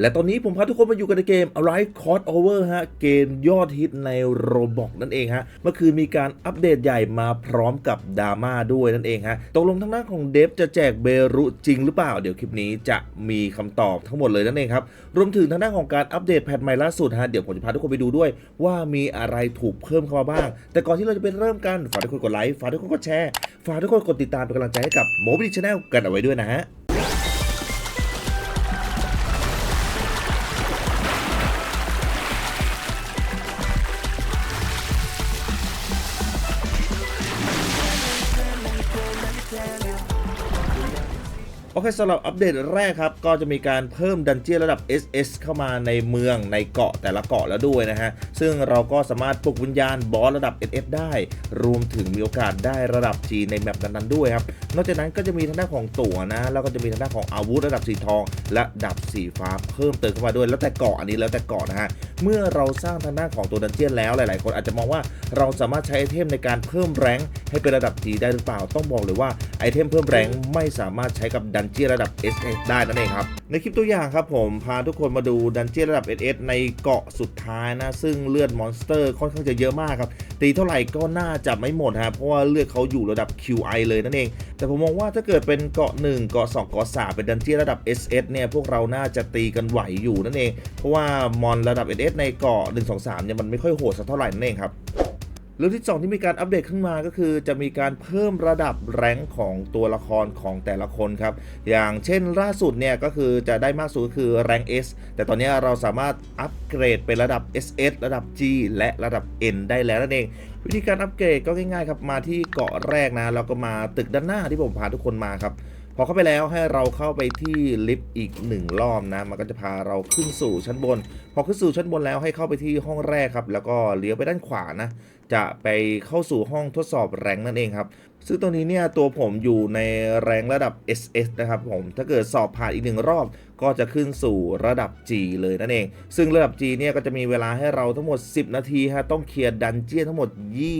และตอนนี้ผมพาทุกคนมาอยู่กันในเกม Arrive Cost Over ฮะ เกมยอดฮิตในโรบอกนั่นเองฮะ เมื่อคืนมีการอัปเดตใหญ่มาพร้อมกับดราม่าด้วยนั่นเองฮะ ตกลงทางด้านของเดฟจะแจกเบรุจริงหรือเปล่า เดี๋ยวคลิปนี้จะมีคำตอบทั้งหมดเลยนั่นเองครับ รวมถึงทางด้านของการอัปเดตแพทใหม่ล่าสุดฮะ เดี๋ยวผมจะพาทุกคนไปดูด้วย ว่ามีอะไรถูกเพิ่มเข้ามาบ้าง แต่ก่อนที่เราจะไปเริ่มกันฝากทุกคนกดไลค์ ฝากทุกคนกดแชร์ ฝากทุกคนกดติดตามเป็นกำลังใจให้กับโมบิลิชแนลกันเอาไว้ด้วยนะฮะ อเคสำหรับอัปเดตแรกครับ ก็จะมีการเพิ่มดันเจี้ยนระดับ SS เข้ามาในเมืองในเกาะแต่ละเกาะแล้วด้วยนะฮะ ซึ่งเราก็สามารถปลุกวิญญาณบอสระดับ SS ได้ รวมถึงมีโอกาสได้ระดับ G ในแมปนั้นๆด้วยครับ นอกจากนั้นก็จะมีทางด้านของตั๋วนะ แล้วก็จะมีทางด้านของอาวุธระดับสีทอง และดับสีฟ้าเพิ่มเติมเข้ามาด้วย แล้วแต่เกาะอันนี้แล้วแต่เกาะนะฮะ เมื่อเราสร้างทางด้านของตัวดันเจี้ยนแล้วหลาย ๆ คนอาจจะมองว่าเราสามารถใช้ไอเทมในการเพิ่มแรงให้เป็นระดับ G ได้หรือเปล่า ต้องบอกเลยว่าไอเทมเพิ่มแรงไม่สามารถใช้กับดันเจี้ยนระดับ SS ได้นั่นเองครับ ในคลิปตัวอย่างครับผมพาทุกคนมาดูดันเจี้ยนระดับ SS ในเกาะสุดท้ายนะ ซึ่งเลือดมอนสเตอร์ค่อนข้างจะเยอะมากครับ ตีเท่าไหร่ก็น่าจะไม่หมดฮะเพราะว่าเลือดเขาอยู่ระดับ QI เลยนั่นเอง แต่ผมมองว่าถ้าเกิดเป็นเกาะ 1 เกาะ 2 เกาะ 3 เป็นดันเจี้ยนระดับ SS เนี่ยพวกเราน่าจะตีกันไหวอยู่นั่นเอง เพราะว่ามอนระดับ SS ในเกาะ1 2 3เนี่ยมันไม่ค่อยโหดสักเท่าไหร่นั่นเองครับ เรื่องที่ 2 ที่มีการอัปเดตขึ้นมาก็คือจะมีการเพิ่มระดับแรงของตัวละครของแต่ละคนครับ อย่างเช่นล่าสุดเนี่ยก็คือจะได้มากสุดก็คือแรง S แต่ตอนนี้เราสามารถอัปเกรดเป็นระดับ SS ระดับ G และระดับ N ได้แล้วนั่นเอง วิธีการอัปเกรดก็ง่ายๆครับมาที่เกาะแรกนะแล้วก็มาตึกด้านหน้าที่ผมพาทุกคนมาครับ พอเข้าไปแล้วให้เราเข้าไปที่ลิฟต์อีกหนึ่งรอบนะมันก็จะพาเราขึ้นสู่ชั้นบน พอขึ้นสู่ชั้นบนแล้วให้เข้าไปที่ห้องแรกครับ แล้วก็เลี้ยวไปด้านขวานะจะไปเข้าสู่ห้องทดสอบแรงนั่นเองครับ ซึ่งตรงนี้เนี่ยตัวผมอยู่ในแรงระดับ SS นะครับผม ถ้าเกิดสอบผ่านอีกหนึ่งรอบ ก็จะขึ้นสู่ระดับ G เลยนั่นเอง ซึ่งระดับ G เนี่ยก็จะมีเวลาให้เราทั้งหมด 10 นาทีฮะ ต้องเคลียร์ดันเจี้ยนทั้งหมด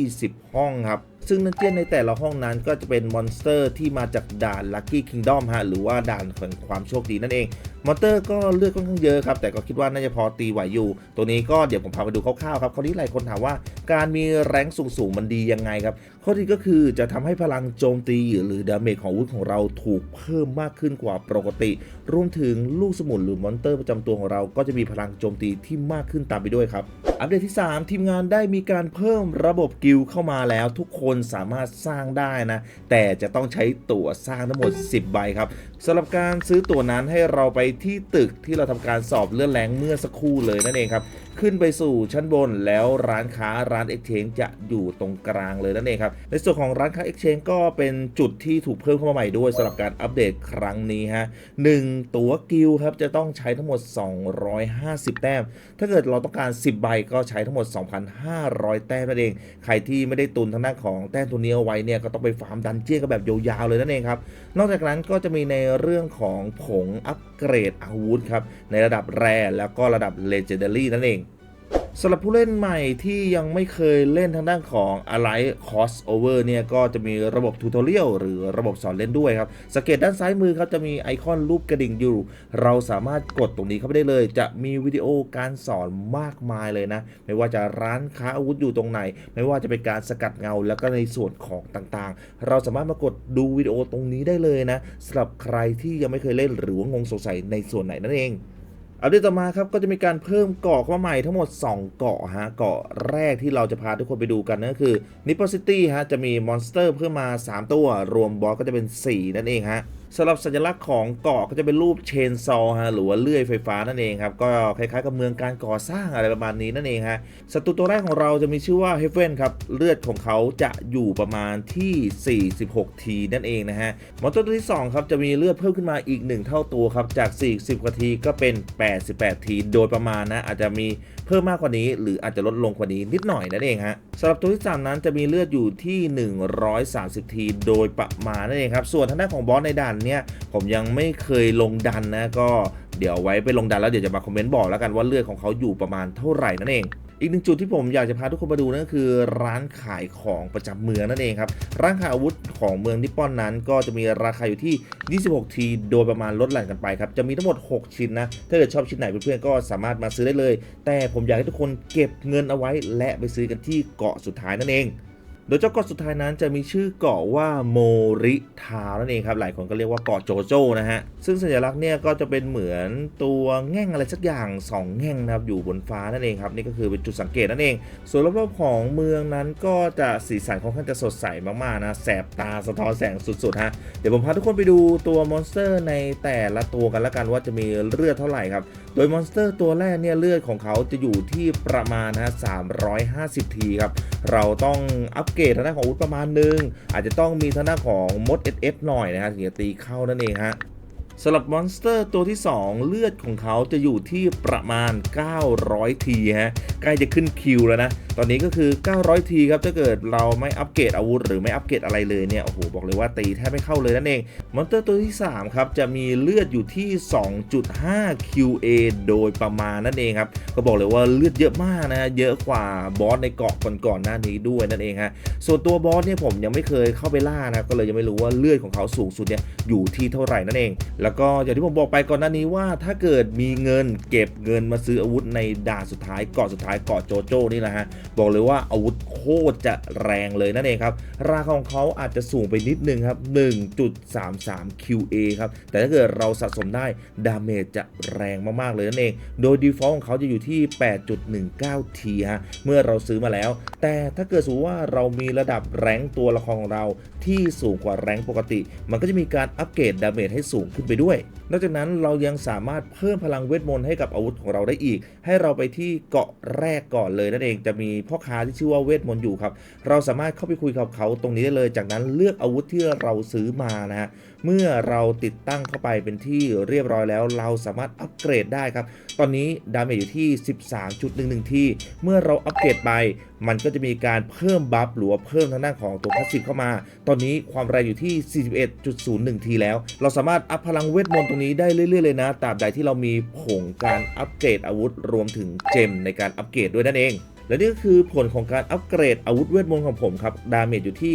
20 ห้องครับ ซึ่งดันเจียนในแต่ละห้องนั้นก็จะเป็นมอนสเตอร์ที่มาจากด่าน Lucky Kingdom ฮะหรือว่าด่านแห่งความโชคดีนั่นเอง มอนสเตอร์ก็เลือดค่อนข้างเยอะครับ แต่ก็คิดว่าน่าจะพอตีไหวอยู่ ตัวนี้ก็เดี๋ยวผมพาไปดูคร่าวๆครับคราวนี้หลายคนถามว่าการมีแรงสูงๆมันดียังไงครับ ข้อดีก็คือจะทำให้พลังโจมตีหรือดาเมจของอาวุธของเราถูกเพิ่มมากขึ้นกว่าปกติ รวมถึงลูกสมุนหรือมอนเตอร์ประจำตัวของเราก็จะมีพลังโจมตีที่มากขึ้นตามไปด้วยครับ อัปเดตที่ 3 ทีมงานได้มีการเพิ่มระบบกิลเข้ามาแล้ว ทุกคนสามารถสร้างได้นะ แต่จะต้องใช้ตั๋วสร้างทั้งหมด 10 ใบครับสำหรับการซื้อตั๋วนั้นให้เราไปที่ตึกที่เราทำการสอบเลื่อนแรงเมื่อสักครู่เลยนั่นเองครับ ขึ้นไปสู่ชั้นบนแล้วร้านค้าร้าน Exchange จะอยู่ตรงกลางเลยนั่นเองครับ ในส่วนของร้านค้า Exchange ก็เป็นจุดที่ถูกเพิ่มเข้ามาใหม่ด้วยสำหรับการอัปเดตครั้งนี้ฮะหนึ่งตั๋วกิลครับจะต้องใช้ทั้งหมด 250 แต้ม ถ้าเกิดเราต้องการ 10 ใบก็ใช้ทั้งหมด 2,500 แต้มนั่นเอง ใครที่ไม่ได้ตุนทางด้านของแต้มตัวนี้เอาไว้เนี่ยก็ต้องไปฟาร์มดันเจี้ยนกันแบบยาวๆเลยนั่นเองครับนอกจากนั้นก็จะมีในเรื่องของผงอัปเกรดอาวุธครับ ในระดับแรแล้วก็ระดับเลเจนดารี่นั่นเอง สำหรับผู้เล่นใหม่ที่ยังไม่เคยเล่นทางด้านของ Ally Crossover เนี่ยก็จะมีระบบทูตอเรียลหรือระบบสอนเล่นด้วยครับสังเกตด้านซ้ายมือครับจะมีไอคอนรูปกระดิ่งอยู่ เราสามารถกดตรงนี้เข้าไปได้เลย จะมีวิดีโอการสอนมากมายเลยนะ ไม่ว่าจะร้านค้าอาวุธอยู่ตรงไหน ไม่ว่าจะเป็นการสกัดเงาแล้วก็ในส่วนของต่างๆ เราสามารถมากดดูวิดีโอตรงนี้ได้เลยนะสำหรับใครที่ยังไม่เคยเล่นหรือว่างงสงสัยในส่วนไหนนั่นเอง อัปเดตต่อมาครับก็จะมีการเพิ่มเกาะเข้ามาใหม่ทั้งหมด 2 เกาะฮะเกาะแรกที่เราจะพาทุกคนไปดูกันนั่นก็คือ n i p p o City ฮะจะมีมอนสเตอร์เพิ่มมา 3 ตัว รวมบอสก็จะเป็น 4 นั่นเองฮะ สำหรับสัญลักษณ์ของเกาะก็จะเป็นรูปเชนซอฮะหรือว่าเลื่อยไฟฟ้านั่นเองครับ ก็คล้ายๆกับเมืองการก่อสร้างอะไรประมาณนี้นั่นเองฮะศัตรูตัวแรกของเราจะมีชื่อว่าเฮฟเว่นครับ เลือดของเขาจะอยู่ประมาณที่ 46 ทีนั่นเองนะฮะมอนสเตอร์ตัวที่ 2 ครับ จะมีเลือดเพิ่มขึ้นมาอีก 1 เท่าตัวครับ จาก 40 กว่าทีก็เป็น 88 ที โดยประมาณนะ อาจจะมีเพิ่มมากกว่านี้ หรืออาจจะลดลงกว่านี้นิดหน่อยนั่นเองฮะสำหรับตัวที่ 3 นั้นจะมีเลือดอยู่ที่ 130 ที โดยประมาณนั่นเองครับส่วนทางด้านของบอสในด่านเนี่ยผมยังไม่เคยลงดันนะก็เดี๋ยวไว้ไปลงดันแล้วเดี๋ยวจะมาคอมเมนต์บอกแล้วกันว่าเลือดของเขาอยู่ประมาณเท่าไหร่นั่นเองอีกหนึ่งจุดที่ผมอยากจะพาทุกคนมาดูนั่นก็คือร้านขายของประจำเมืองนั่นเองครับร้านขายอาวุธของเมืองนิปปอนนั้น ก็จะมีราคาอยู่ที่ 26 ทีโดยประมาณลดหลั่นกันไปครับจะมีทั้งหมด 6 ชิ้นนะถ้าเกิดชอบชิ้นไหนเพื่อนๆก็สามารถมาซื้อได้เลย แต่ผมอยากให้ทุกคนเก็บเงินเอาไว้และไปซื้อกันที่เกาะสุดท้ายนั่นเอง โดยเจ้าเกาะสุดท้ายนั้นจะมีชื่อเกาะว่าโมริทานั่นเองครับ หลายคนก็เรียกว่าเกาะโจโจ้นะฮะ ซึ่งสัญลักษณ์เนี่ยก็จะเป็นเหมือนตัวแง่งอะไรสักอย่าง 2 แง่งนะครับอยู่บนฟ้านั่นเองครับ นี่ก็คือเป็นจุดสังเกตนั่นเอง ส่วนรอบๆของเมืองนั้นก็จะสีสันค่อนข้างจะสดใสมากๆนะแสบตาสะท้อนแสงสุดๆฮะ เดี๋ยวผมพาทุกคนไปดูตัวมอนสเตอร์ในแต่ละตัวกันละกันว่าจะมีเลือดเท่าไหร่ครับ โดยมอนสเตอร์ตัวแรกเนี่ยเลือดของเขาจะอยู่ที่ประมาณนะฮะ350 ทีครับ เราต้องอัปเกตทางด้านของอาวุธประมาณหนึ่งอาจจะต้องมีทางด้านของมด SF หน่อยนะฮะถึงจะตีเข้านั่นเองฮะสำหรับมอนสเตอร์ตัวที่ 2 เลือดของเขาจะอยู่ที่ประมาณ 900 ทีฮะใกล้จะขึ้นคิวแล้วนะ ตอนนี้ก็คือ 900 ทีครับถ้าเกิดเราไม่อัปเกรดอาวุธ หรือไม่อัปเกรดอะไรเลยเนี่ยโอ้โหบอกเลยว่าตีแทบไม่เข้าเลยนั่นเองมอนสเตอร์ตัวที่ 3 ครับ จะมีเลือดอยู่ที่ 2.5 QA โดยประมาณนั่นเองครับ ก็บอกเลยว่าเลือดเยอะมากนะฮะเยอะกว่าบอสในเกาะก่อนๆหน้านี้ด้วยนั่นเองฮะส่วนตัวบอสเนี่ยผมยังไม่เคยเข้าไปล่านะก็เลยยังไม่รู้ว่าเลือดของเขาสูงสุดเนี่ยอยู่ที่เท่าไหร่นั่นเอง แล้วก็อย่างที่ผมบอกไปก่อนหน้านี้ว่าถ้าเกิดมีเงินเก็บเงินมาซื้ออาวุธในด่านสุดท้ายเกาะสุดท้ายเกาะโจโจ้นี่แหละฮะ บอกเลยว่าอาวุธโคตรจะแรงเลยนั่นเองครับ ราคาของเขาอาจจะสูงไปนิดนึงครับ 1.33 QA ครับ แต่ถ้าเกิดเราสะสมได้ ดาเมจจะแรงมาก ๆ เลยนั่นเอง โดย default ของเขาจะอยู่ที่ 8.19 T ฮะ เมื่อเราซื้อมาแล้ว แต่ถ้าเกิดสมมติว่าเรามีระดับแรงตัวละครของเราที่สูงกว่าแรงปกติ มันก็จะมีการอัปเกรดดาเมจให้สูงขึ้นไปด้วย นอกจากนั้นเรายังสามารถเพิ่มพลังเวทมนต์ให้กับอาวุธของเราได้อีก ให้เราไปที่เกาะแรกก่อนเลยนั่นเองจะมีพ่อค้าที่ชื่อว่าเวทมนต์อยู่ครับ เราสามารถเข้าไปคุยกับเขาตรงนี้ได้เลย จากนั้นเลือกอาวุธที่เราซื้อมานะฮะ เมื่อเราติดตั้งเข้าไปเป็นที่เรียบร้อยแล้ว เราสามารถอัปเกรดได้ครับ ตอนนี้ดาเมจอยู่ที่ 13.11 ที่ เมื่อเราอัปเกรดไป มันก็จะมีการเพิ่มบัฟหรือว่าเพิ่มทางด้านของตัวพาสซีฟเข้ามา ตอนนี้ความแรงอยู่ที่ 41.01 ทีแล้ว เราสามารถอัพพลังเวทมนต์ตรงนี้ได้เรื่อยๆเลยนะ ตราบใดที่เรามีผงการอัปเกรดอาวุธรวมถึงเจมในการอัปเกรดด้วยนั่นเอง และนี่ก็คือผลของการอัปเกรดอาวุธเวทมนต์ของผมครับ ดาเมจอยู่ที่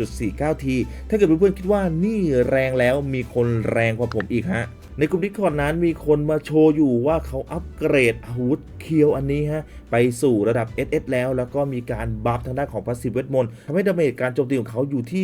96.49 ที ถ้าเกิดเพื่อนๆคิดว่านี่แรงแล้วมีคนแรงกว่าผมอีกฮะ ในกลุ่มดิสคอร์ดนั้นมีคนมาโชว์อยู่ว่าเขาอัปเกรดอาวุธเคียวอันนี้ฮะ ไปสู่ระดับ SS แล้ว แล้วก็มีการบัฟทางด้านของพาสซีฟเวทมนต์ทำให้ดาเมจการโจมตีของเขาอยู่ที่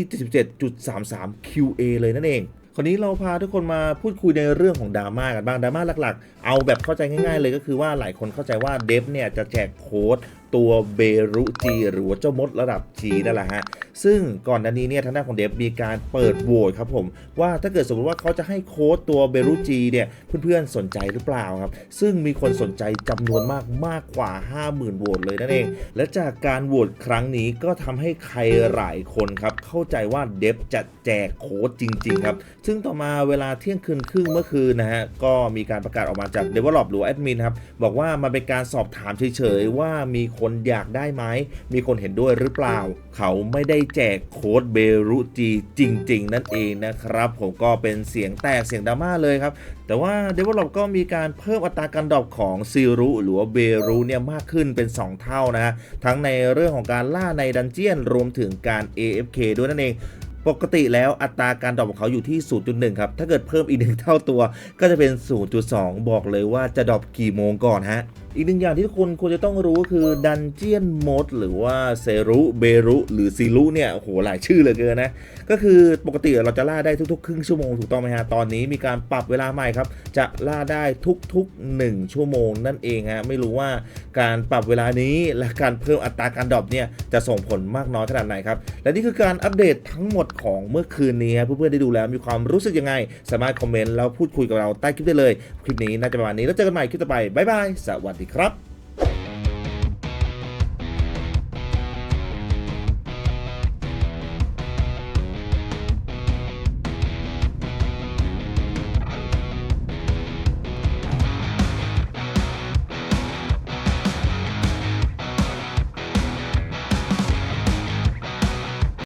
77.33 QA เลยนั่นเองคราวนี้เราพาทุกคนมาพูดคุยในเรื่องของดราม่ากันบ้างดราม่าหลักๆ เอาแบบเข้าใจง่ายๆเลยก็คือว่าหลายคนเข้าใจว่าเดฟเนี่ยจะแจกโค้ด ตัวเบรุจีหรือว่าเจ้ามดระดับ G นั่นแหละฮะ ซึ่งก่อนหน้านี้เนี่ยทางด้านของเดฟมีการเปิดโหวตครับผม ว่าถ้าเกิดสมมติว่าเขาจะให้โค้ดตัวเบรุจีเนี่ยเพื่อนๆสนใจหรือเปล่าครับ ซึ่งมีคนสนใจจำนวนมากมากกว่า 50,000โหวตเลยนั่นเอง และจากการโหวตครั้งนี้ก็ทำให้ใครหลายคนครับเข้าใจว่าเดฟจะแจกโค้ดจริงๆครับ ซึ่งต่อมาเวลาเที่ยงคืนครึ่งเมื่อคืนนะฮะก็มีการประกาศออกมาจาก Develop หรือแอดมินครับบอกว่ามันเป็นการสอบถามเฉยๆว่ามีคนอยากได้ไหม มีคนเห็นด้วยหรือเปล่า เขาไม่ได้แจกโค้ดเบรุจีจริง ๆ นั่นเองนะครับ ผมก็เป็นเสียงแตกเสียงดราม่าเลยครับ แต่ว่า Develop ก็มีการเพิ่มอัตราการดรอปของซีรุหรือว่าเบรุเนี่ยมากขึ้นเป็น 2 เท่านะฮะทั้งในเรื่องของการล่าในดันเจียนรวมถึงการ AFK ด้วยนั่นเองปกติแล้วอัตราการดรอปของเขาอยู่ที่ 0.1 ครับ ถ้าเกิดเพิ่มอีกหนึ่งเท่าตัว ก็จะเป็น 0.2 บอกเลยว่าจะดรอปกี่โมงก่อนฮะอีกหนึ่งอย่างที่ทุกคนควรจะต้องรู้ก็คือดันเจียนมดหรือว่าเซรุเบรุหรือซิรุเนี่ยโหหลายชื่อเลือเกินนะ ก็คือปกติเราจะล่าได้ทุกๆ ครึ่งชั่วโมงถูกต้องไหมฮะ ตอนนี้มีการปรับเวลาใหม่ครับ จะล่าได้ทุกๆ 1 ชั่วโมงนั่นเองฮะ ไม่รู้ว่าการปรับเวลานี้และการเพิ่มอัตราการดรอปเนี่ยจะส่งผลมากน้อยขนาดไหนครับ และนี่คือการอัปเดตทั้งหมดของเมื่อคืนนี้เพื่อนๆได้ดูแล้วมีความรู้สึกยังไง สามารถคอมเมนต์แล้วพูดคุยกับเราใต้คลิปได้เลยคลิปนี้น่าจะประมาณนี้แล้วเจอกันใหม่คลิปต่อไปบ๊ายบายสวัสดีครับ